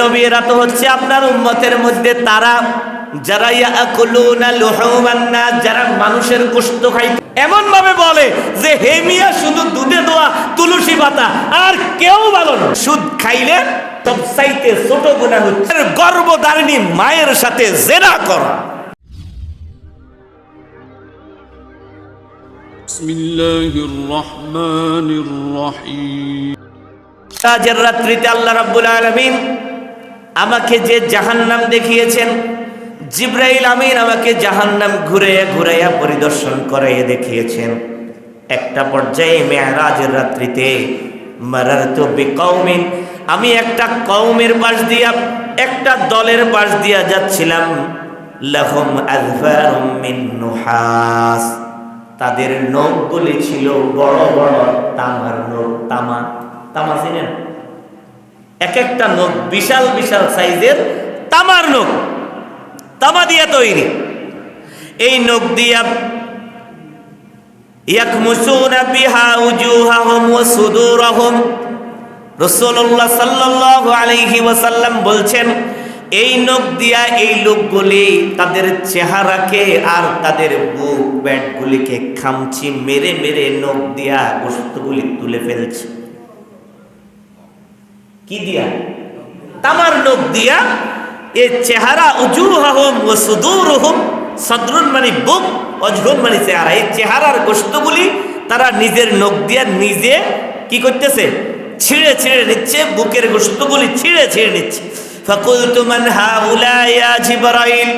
নবীরা তো হচ্ছে আপনার উন্মতের মধ্যে তারা যারা যারা মানুষের গোস্ত খাই এমন ভাবে বলে যে হেমিয়া শুধু দুধে দোয়া তুলসী পাতা আর কেউ ভালো না। সুদ খাইলে সবসাইতে ছোট গুণা হচ্ছে। গর্ভধারিণী মায়ের সাথে জেরা করা। রাত্রিতে আল্লাহ রাব্বুল আলামিন আমাকে যে জাহান্নাম দেখিয়েছেন, জিব্রাইল আমিন আমাকে জাহান্নাম ঘুরে ঘুরাইয়া পরিদর্শন করাইয়া দেখিয়েছেন। একটা পর্যায়ে মেয়ারাজের রাত্রিতে মারারতু বিকৌমিন, আমি একটা কওমের পাশ দিয়া, একটা দলের পাশ দিয়া যাচ্ছিলাম। লাহুম নুহাস। তাদের নখগুলি ছিল বড় বড় তামার নখ, তামা তামা চিনেন? এক একটা নখ বিশাল বিশাল সাইজের তামার নখ, তামা দিয়া তৈরি। এই নখ দিয়া ইয়াকমুসুনা বিহা উজুহাহুম ওয়া সুদুরহুম। রাসূলুল্লাহ সাল্লাল্লাহু আলাইহি ওয়াসাল্লাম বলছেন, এই নখ দিয়া এই লোকগুলি তাদের চেহারাকে আর তাদের বুক ব্যাটগুলিকে খামচি মেরে মেরে নখ দিয়া গোস্তগুলি তুলে ফেলছে। কি দিয়া? তামার নখ দিয়া এ চেহারা উজুহাহুম ও সুদুরহুম, সদরুন মানে বুক, অজহুন মানে চেহারা। এই চেহারার গোস্তগুলি তারা নিজের নখ দিয়া নিজে কি করতেছে? ছিঁড়ে ছিঁড়ে নিচ্ছে, বুকের গোস্তগুলি ছিঁড়ে ছিঁড়ে নিচ্ছে। ফাকুলতু মান হাউলা ইয়া জিবরাইল।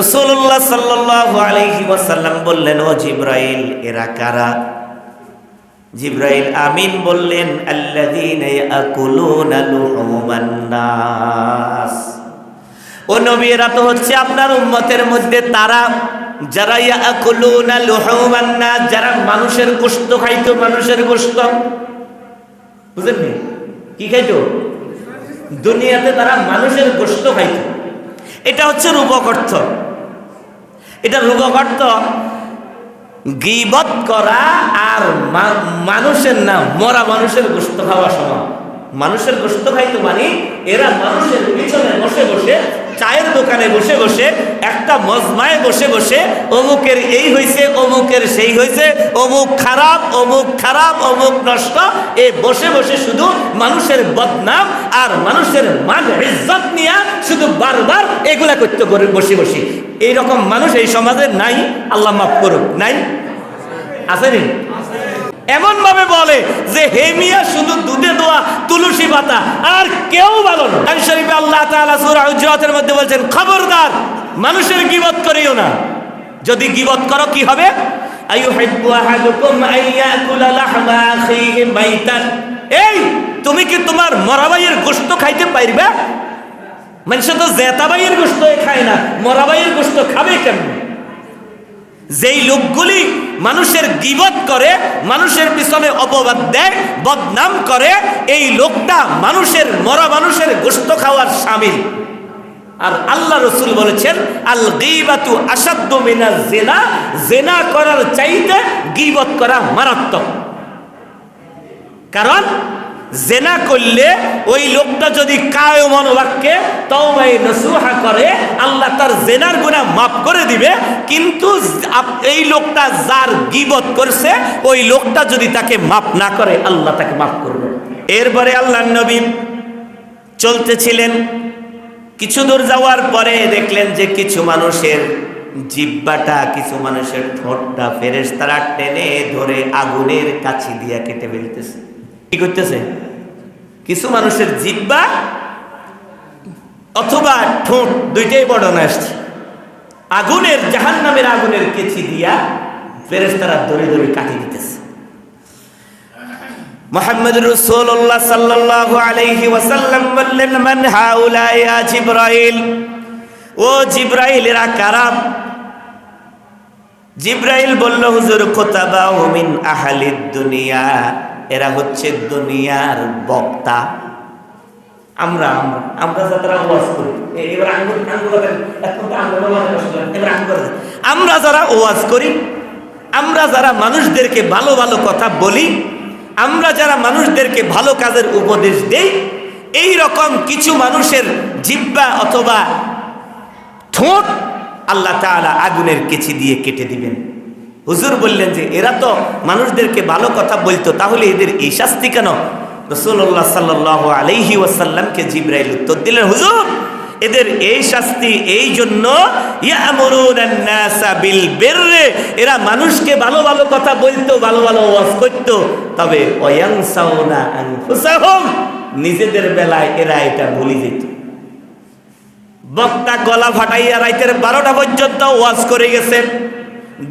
রাসূলুল্লাহ সাল্লাল্লাহু আলাইহি ওয়াসাল্লাম বললেন, ও জিবরাইল, এরা কারা? জিব্রাইল আমিন বললেন ও নবী তো হচ্ছে আপনার উম্মতের মধ্যে তারা যারা ইয়াকুলুনা যারা মানুষের গোশত খাইতো, মানুষের গোশত। বুঝলেন কি খাইতো? দুনিয়াতে তারা মানুষের গোশত খাইতো। এটা হচ্ছে রূপক অর্থ। এটা রূপক অর্থ গিবত করা আর মানুষের না, মরা মানুষের গোস্ত খাওয়া সমান। মানুষের গোস্ত খাইতো মানে এরা মানুষের পিছনে বসে বসে দোকানে বসে বসে, একটা মজমায় বসে বসে, অমুকের এই হয়েছে অমুকের সেই হয়েছে অমুক খারাপ অমুক খারাপ, অমুক নষ্ট। এ বসে বসে শুধু মানুষের বদনাম আর মানুষের মান ইজ্জত নিয়ে শুধু বারবার এগুলা করতে করে বসে বসে। এইরকম মানুষ এই সমাজে নাই, আল্লাহ মাফ করুক, নাই? আসেনি এমন ভাবে বলে যে হেমিয়া শুধু দুধে দোয়া, তুলসী পাতা, আর কেউ ভালো না। শরীফে আল্লাহ তাআলা সূরা হুজরাতের মধ্যে বলছেন, খবরদার, মানুষের গিবত করিও না। যদি গিবত করো, কি হবে? আইয়ুহিব্বু আহাদুকুম আইয়াকুলা লাহমা আখিহি এই, তুমি কি তোমার মরা ভাইয়ের গোশত খাইতে পারবে? মানুষ তো জেতা ভাইয়ের গোশত খায় না মরা ভাইয়ের গোশত খাবে কেমন? যেই লোকগুলি মানুষের গিবত করে, মানুষের পিছনে অপবাদ দেয়, বদনাম করে, এই লোকটা মানুষের, মরা মানুষের গোস্ত খাওয়ার স্বামী আর আল্লাহ রসুল বলেছেন, আল গিবাতু আসাদ্য মিনা জেনা জেনা করার চাইতে গিবত করা মারাত্মক। কারণ জেনা করলে ওই লোকটা যদি কায় মনোবাক্যে তওবাই নসুহা করে, আল্লাহ তার জেনার গুনাহ মাফ করে দিবে। কিন্তু এই লোকটা যার গিবত করছে, ওই লোকটা যদি তাকে মাফ না করে, আল্লাহ তাকে মাফ করবে। এরপরে আল্লাহ নবী চলতেছিলেন। কিছু দূর যাওয়ার পরে দেখলেন যে কিছু মানুষের জিব্বাটা, কিছু মানুষের ঠোঁটটা ফেরেস তারা টেনে ধরে আগুনের কাছি দিয়া কেটে ফেলতেছে। কি করতেছে? কিছু মানুষের জিব্বা অথবা ঠোঁট দুইটাই বর্ণনা আসছে। আগুনের জাহান নামের আগুনের কেচি দিয়া ফেরেস তারা ধরে ধরে কাটি দিতেছে। মোহাম্মদ রসুল্লাহ সাল্লাল্লাহু আলাইহি ওয়াসাল্লাম বললেন, মান হাউলা জিব্রাইল? ও জিব্রাইল এরা কারাম জিব্রাইল বলল, হুজুর খোতাবা মিন আহালিদ দুনিয়া। এরা হচ্ছে দুনিয়ার বক্তা। আমরা আমরা যারা ওয়াজ করি এবার আঙ্গুল আঙ্গুল আমরা যারা ওয়াজ করি, আমরা যারা মানুষদেরকে ভালো ভালো কথা বলি, আমরা যারা মানুষদেরকে ভালো কাজের উপদেশ দেই, এই রকম কিছু মানুষের জিব্বা অথবা ঠোঁট আল্লাহ তাআলা আগুনের কেচি দিয়ে কেটে দিবেন। হুজুর বললেন যে, এরা তো মানুষদেরকে ভালো কথা বলতো, তাহলে এদের এই শাস্তি কেন? রসুল্লাহ সাল্লাহ আলাইহি ওয়াসাল্লামকে জিব্রাইল উত্তর দিলেন, হুজুর, এদের এই শাস্তি এই জন্য এরা মানুষকে ভালো ভালো কথা বলতো, ভালো ভালো ওয়াজ করতো, তবে নিজেদের বেলায় এরা এটা ভুলে যেত। বক্তা গলা ফাটাইয়া রাইতের বারোটা পর্যন্ত ওয়াজ করে গেছে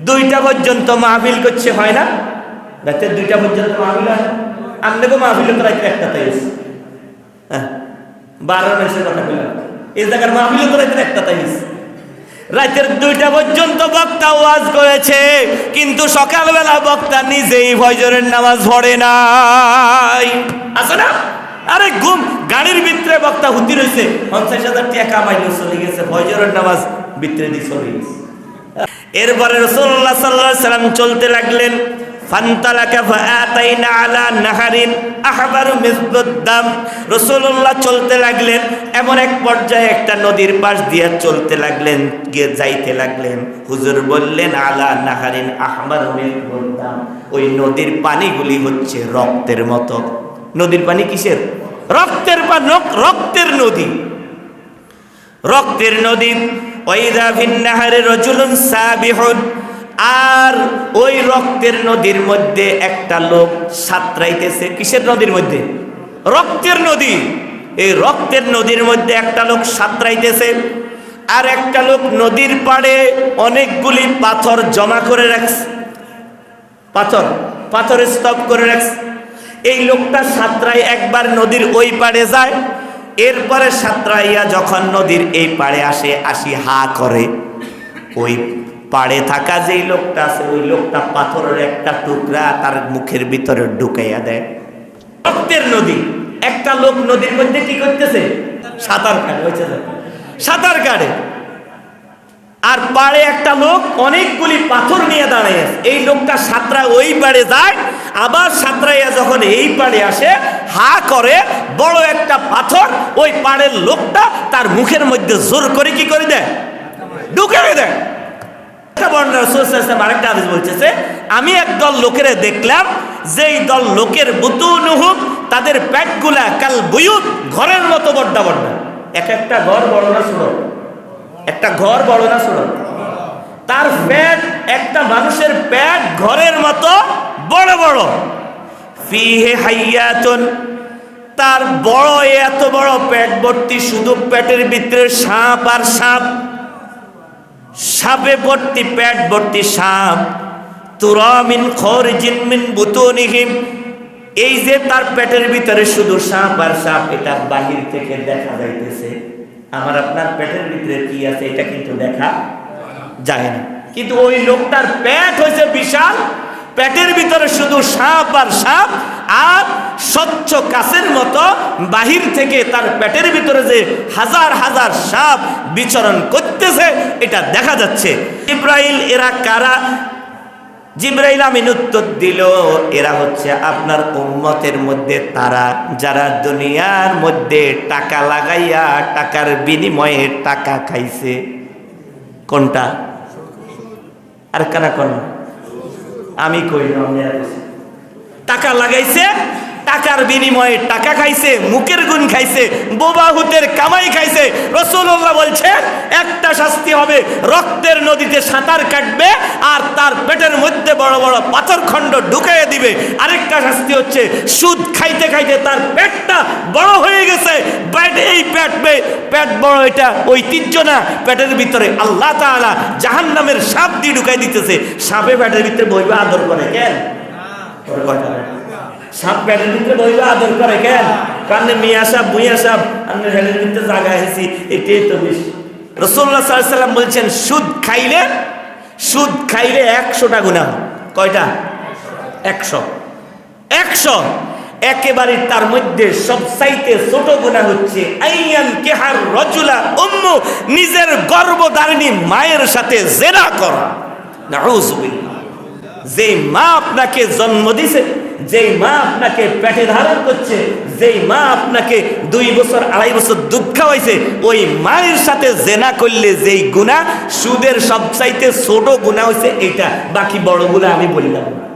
দুইটা পর্যন্ত মাহফিল করছে, হয় না? রাতের দুইটা পর্যন্ত মাহফিল হয়। আপনাকে মাহফিল তো রাতের একটা তাই হ্যাঁ বারো মাসের কথা বললাম এই জায়গার মাহফিল তো রাতের একটা তাই রাতের দুইটা পর্যন্ত বক্তা ওয়াজ করেছে, কিন্তু সকালবেলা বক্তা নিজেই ফজরের নামাজ পড়ে নাই। আছে না? আরে ঘুম, গাড়ির ভিতরে বক্তা হুতি রয়েছে। পঞ্চাশ হাজার টাকা কামাইলো চলে গেছে, ফজরের নামাজ ভিতরে দিয়ে চলে গেছে। এরপরে রসুল্লাহ সাল্লাহ সাল্লাম চলতে লাগলেন আহবারু রাসূলুল্লাহ চলতে লাগলেন, এমন এক পর্যায়ে একটা নদীর পাশ দিয়ে চলতে লাগলেন, গিয়ে যাইতে লাগলেন। হুজুর বললেন, আলা নাহারিন মিসবুদ্দাম ওই নদীর পানিগুলি হচ্ছে রক্তের মতো। নদীর পানি কিসের? রক্তের পা রক্তের নদী। রক্তের নদী আর ওই রক্তের নদীর মধ্যে একটা লোক সাঁতরাইতেছে। কিসের নদীর মধ্যে? রক্তের নদী। এই রক্তের নদীর মধ্যে একটা লোক সাঁতরাইতেছে, আর একটা লোক নদীর পাড়ে অনেকগুলি পাথর জমা করে রাখছে। পাথর পাথর স্তব করে রাখছে। এই লোকটা সাঁতরাই একবার নদীর ওই পাড়ে যায় এরপরে সাঁতরাইয়া যখন নদীর এই পাড়ে আসে, আসি হা করে। ওই পাড়ে থাকা যেই লোকটা আছে, ওই লোকটা পাথরের একটা টুকরা তার মুখের ভিতরে ঢুকাইয়া দেয়। রক্তের নদী। একটা লোক নদীর মধ্যে কি করতেছে? সাঁতার কাটে সাঁতার কাটে। আর পাড়ে একটা লোক অনেকগুলি পাথর নিয়ে দাঁড়িয়ে আছে। এই লোকটা সাঁতরা ওই পাড়ে যায়, আবার সাঁতরাইয়া যখন এই পাড়ে আসে, হা করে বড় একটা পাথর, ওই পাড়ের লোকটা তার মুখের মধ্যে জোর করে কি করে দেয়? ঢুকে দেয়। বলতেছে, আমি একদল লোকের দেখলাম, যেই দল লোকের বুতুনুহুম তাদের পেটগুলা কাল বুয়ুত, ঘরের মতো বড্ডা বড্ডা। এক একটা ঘর বড় না ছোট? একটা ঘর বড় না ছোট? তার পেট একটা মানুষের পেট ঘরের মতো বড় বড়। ফিহে হাইয়াতুন, তার বড় এত বড় পেট ভর্তি শুধু পেটের ভিতরে সাপ আর সাপ। সাপে ভর্তি পেট ভর্তি সাপ। তুরামিন খরজিন মিন বুতুনিহিম। এই যে তার পেটের ভিতরে শুধু সাপ আর সাপ, এটা বাহির থেকে দেখা যাইতেছে। আমার আপনার পেটের ভিতরে কি আছে এটা কিন্তু দেখা যায় না। কিন্তু ওই লোকটার পেট হয়েছে বিশাল। পেটের ভিতরে শুধু সাপ আর সাপ আর স্বচ্ছ কাছের মতো বাহির থেকে তার পেটের ভিতরে যে হাজার হাজার সাপ বিচরণ করতেছে, এটা দেখা যাচ্ছে। ইব্রাহিম, এরা কারা? জিব্রাইল আমিন উত্তর দিল, এরা হচ্ছে আপনার উম্মতের মধ্যে তারা, যারা দুনিয়ার মধ্যে টাকা লাগাইয়া টাকার বিনিময়ে টাকা খাইছে। কোনটা? আর কারা কোন? আমি কই। টাকা লাগাইছে? টাকার বিনিময়ে টাকা খাইছে মুখের গুণ খাইছে বোবাহুতের কামাই খাইছে। রসুল্লাহ বলছে একটা শাস্তি হবে রক্তের নদীতে সাঁতার কাটবে আর তার পেটের মধ্যে বড় বড় পাথর খণ্ড ঢুকাইয়ে দিবে। আরেকটা শাস্তি হচ্ছে সুদ খাইতে খাইতে তার পেটটা বড় হয়ে গেছে। পেট এই পেট পেট বড় এটা ঐতিহ্য না। পেটের ভিতরে আল্লাহ তাআলা জাহান্নামের সাপ দিয়ে ঢুকাই দিতেছে। সাপে পেটের ভিতরে বইবে আদর করে কেন? বেটা? সাপ প্যাটের ভিতরে বইবে, আদর করে কেন? কারণ মিয়া সাপ ভুইয়া সাপ, আমরা হেলের ভিতরে জায়গা এসেছি এটাই তো বেশি। রসুল্লাহ সাল্লাম বলছেন, সুদ খাইলে সুদ খাইলে একশোটা গুণা কয়টা? একশো। একশো। একেবারে তার মধ্যে সবসাইতে ছোট গুণা হচ্ছে, আইয়ান কেহার রজুলা উম্মু, নিজের গর্ভধারিণী মায়ের সাথে জেরা করা। যে মা আপনাকে জন্ম দিছে যেই মা আপনাকে পেটে ধারণ করছে, যেই মা আপনাকে দুই বছর, আড়াই বছর দুধ খাওয়াইছে, ওই মায়ের সাথে জেনা করলে যেই গুণা, সুদের সবচাইতে ছোট গুণা হয়েছে এটা বাকি বড় গুণা আমি বলিলাম না।